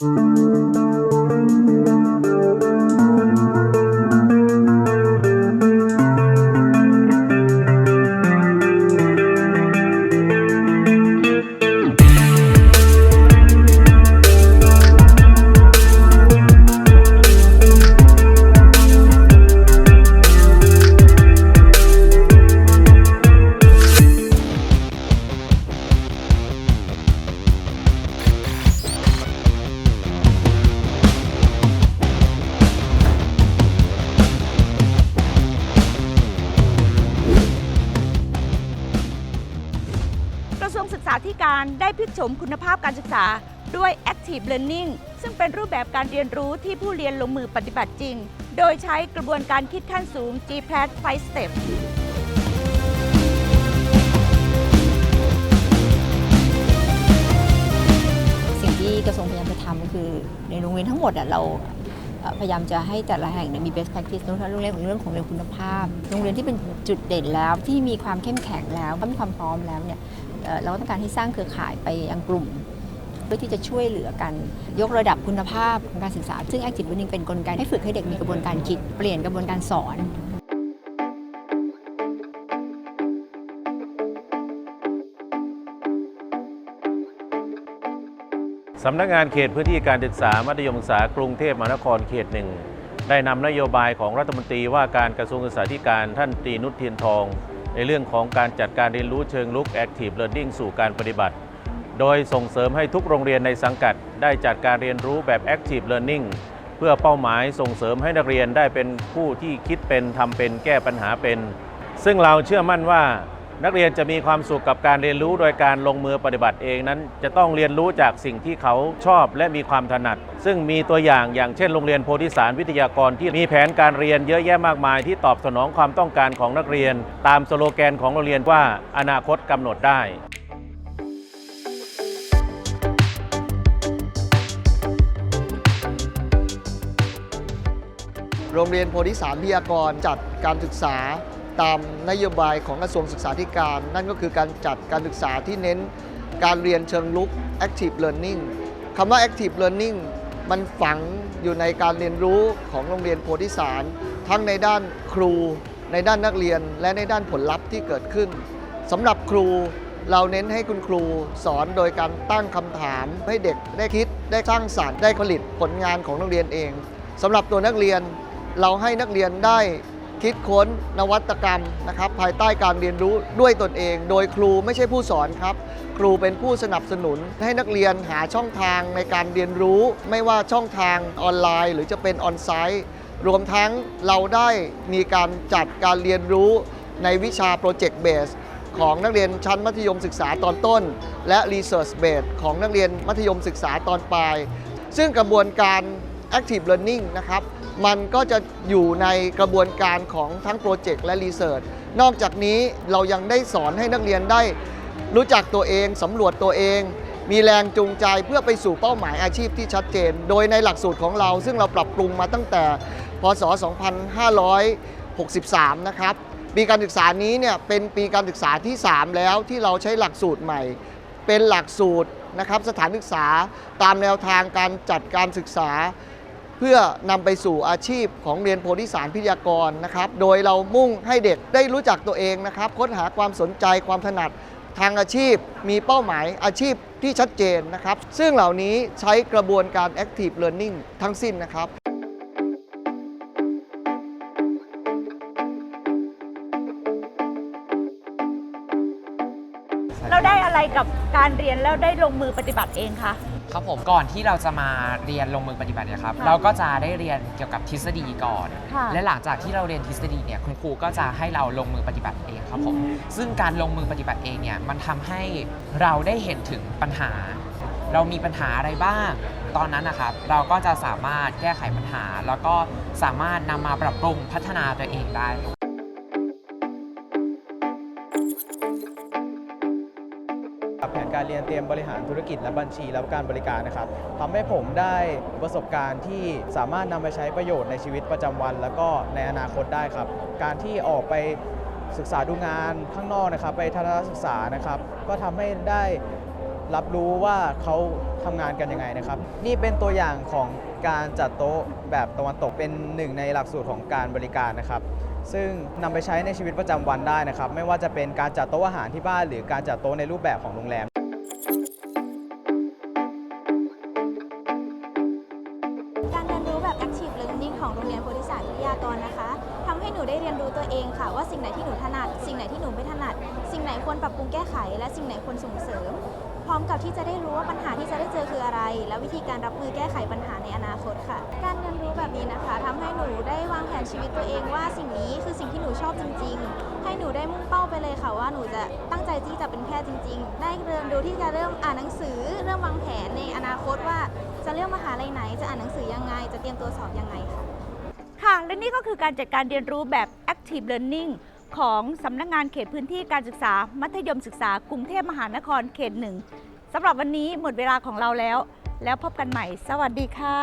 ก ธิการได้พลิกโฉมคุณภาพการศึกษาด้วย Active Learning ซึ่งเป็นรูปแบบการเรียนรู้ที่ผู้เรียนลงมือปฏิบัติจริง โดยใช้กระบวนการคิดขั้นสูง G p l a t 5 Step สิ่งที่กระทรวงพยายามจะทำก็คือในโรงเรียนทั้งหมดเรา พยายามจะให้แต่ละแห่งมี best practice เรื่องโรงเรียนของเรื่องของเรื่องคุณภาพ โรงเรียนที่เป็นจุดเด่นแล้วที่มีความเข้มแข็งแล้วมีความพร้อมแล้วเนี่ยเราก็ต้องการให้สร้างเครือข่ายไปยังกลุ่มเพื่อที่จะช่วยเหลือกัน ยกระดับคุณภาพของการศึกษา ซึ่ง active learning เป็นกลไกให้ฝึกให้เด็กมีกระบวนการคิด เปลี่ยนกระบวนการสอน สำนักงานเขตพื้นที่การศึกษามัธยมศึกษากรุงเทพมหานครเขตหนึ่งได้นำนโยบายของรัฐมนตรีว่าการกระทรวงศึกษาธิการท่านตีนุชเทียนทอง ในเรื่องของการจัดการเรียนรู้เชิงลุก Active Learning สู่การปฏิบัติ โดยส่งเสริมให้ทุกโรงเรียนในสังกัด ได้จัดการเรียนรู้แบบ Active Learning เพื่อเป้าหมายส่งเสริมให้นักเรียนได้เป็นผู้ที่คิดเป็นทำเป็นแก้ปัญหาเป็น ซึ่งเราเชื่อมั่นว่า นักเรียนจะมีความสุขกับการเรียนรู้โดยการลงมือปฏิบัติเองนั้น จะต้องเรียนรู้จากสิ่งที่เขาชอบและมีความถนัด ซึ่งมีตัวอย่างอย่างเช่นโรงเรียนโพธิสารวิทยากรที่มีแผนการเรียนเยอะแยะมากมาย ที่ตอบสนองความต้องการของนักเรียน ตามสโลแกนของโรงเรียนว่าอนาคตกำหนดได้โรงเรียนโพธิสารพิทยากรจัดการศึกษา ตามนโยบายของกระทรวงศึกษาธิการ นั่นก็คือการจัดการศึกษาที่เน้นการเรียนเชิงลุก active learning คำว่า active learning มันฝังอยู่ในการเรียนรู้ของโรงเรียนโพธิสาร ทั้งในด้านครู ในด้านนักเรียน และในด้านผลลัพธ์ที่เกิดขึ้นสำหรับครูเราเน้นให้คุณครูสอนโดยการตั้งคำถามให้เด็กได้คิดได้สร้างสรรค์ได้ผลิตผลงานของนักเรียนเองสำหรับตัวนักเรียนเราให้นักเรียนได้ คิดค้นนวัตกรรมนะครับ ภายใต้การเรียนรู้ด้วยตนเอง โดยครูไม่ใช่ผู้สอนครับ ครูเป็นผู้สนับสนุน ให้นักเรียนหาช่องทางในการเรียนรู้ ไม่ว่าช่องทางออนไลน์ หรือจะเป็นออนไซต์ รวมทั้งเราได้มีการจัดการเรียนรู้ในวิชาโปรเจกต์เบสของนักเรียนชั้นมัธยมศึกษาตอนต้น และ Research Base ของนักเรียนมัธยมศึกษาตอนปลาย ซึ่งกระบวนการ Active Learning นะครับ มันก็จะอยู่ในกระบวนการของทั้งโปรเจกต์และรีเสิร์ชนอกจากนี้เรายังได้สอนให้นักเรียนได้ รู้จักตัวเองสำรวจตัวเอง มีแรงจูงใจเพื่อไปสู่เป้าหมายอาชีพที่ชัดเจน โดยในหลักสูตรของเราซึ่งเราปรับปรุงมาตั้งแต่พศ 2563 นะครับปีการศึกษานี้เนี่ยเป็นปีการศึกษาที่ 3 แล้วที่เราใช้หลักสูตรใหม่ เป็นหลักสูตรนะครับสถานศึกษาตามแนวทางการจัดการศึกษา เพื่อนำไปสู่อาชีพของเรียนโพธิสารพิทยากรนะครับ โดยเรามุ่งให้เด็กได้รู้จักตัวเองนะครับ ค้นหาความสนใจความถนัดทางอาชีพ มีเป้าหมายอาชีพที่ชัดเจนนะครับ ซึ่งเหล่านี้ใช้กระบวนการ active learning ทั้งสิ้นนะครับเราได้อะไรกับการเรียนแล้วได้ลงมือปฏิบัติเองคะ ครับผมก่อนที่เราจะมาเรียนลงมือปฏิบัติเนี่ยครับค่ะเราก็จะได้เรียนเกี่ยวกับทฤษฎีก่อน ค่ะและหลังจากที่เราเรียนทฤษฎีเนี่ยคุณครูก็จะให้เราลงมือปฏิบัติเองครับผมซึ่งการลงมือปฏิบัติเองเนี่ยมันทำให้เราได้เห็นถึงปัญหา เรามีปัญหาอะไรบ้าง ตอนนั้นนะครับเราก็จะสามารถแก้ไขปัญหา แล้วก็สามารถนำมาปรับปรุงพัฒนาตัวเองได้ การเรียนเตรียมบริหารธุรกิจและบัญชีและการบริการนะครับทำให้ผมได้ประสบการณ์ที่สามารถนำไปใช้ประโยชน์ในชีวิตประจำวัน แล้วก็ในอนาคตได้ครับ การที่ออกไปศึกษาดูงานข้างนอกนะครับ ไปทัศนศึกษานะครับ ก็ทำให้ได้รับรู้ว่าเขาทำงานกันยังไงนะครับ นี่เป็นตัวอย่างของการจัดโต๊ะแบบตะวันตกเป็นหนึ่งในหลักสูตรของการบริการนะครับ ซึ่งนำไปใช้ในชีวิตประจำวันได้นะครับ ไม่ว่าจะเป็นการจัดโต๊ะอาหารที่บ้าน หรือการจัดโต๊ะในรูปแบบของโรงแรม โพธิสารวิทยากรนะคะทำให้หนูได้เรียนรู้ตัวเองค่ะ ว่าสิ่งไหนที่หนูถนัด สิ่งไหนที่หนูไม่ถนัด สิ่งไหนควรปรับปรุงแก้ไข และสิ่งไหนควรส่งเสริม พร้อมกับที่จะได้รู้ว่าปัญหาที่จะได้เจอคืออะไร และวิธีการรับมือแก้ไขปัญหาในอนาคตค่ะ การเรียนรู้แบบนี้นะคะทำให้หนูได้วางแผนชีวิตตัวเองว่าสิ่งนี้คือสิ่งที่หนูชอบจริง ๆ ให้หนูได้มุ่งเป้าไปเลยค่ะว่าหนูจะตั้งใจที่จะเป็นแพทย์จริง ๆ ได้เรียนรู้ที่จะเริ่มอ่านหนังสือ เริ่มวางแผนในอนาคตว่าจะเลือกมหาลัยไหน จะอ่านหนังสือยังไง จะเตรียมตัวสอบยังไงค่ะ ค่ะ และนี่ก็คือการจัดการเรียนรู้แบบ Active Learning ของสำนักงานเขตพื้นที่การศึกษา มัธยมศึกษากรุงเทพมหานครเขตหนึ่งสำหรับวันนี้หมดเวลาของเราแล้ว แล้วพบกันใหม่ สวัสดีค่ะ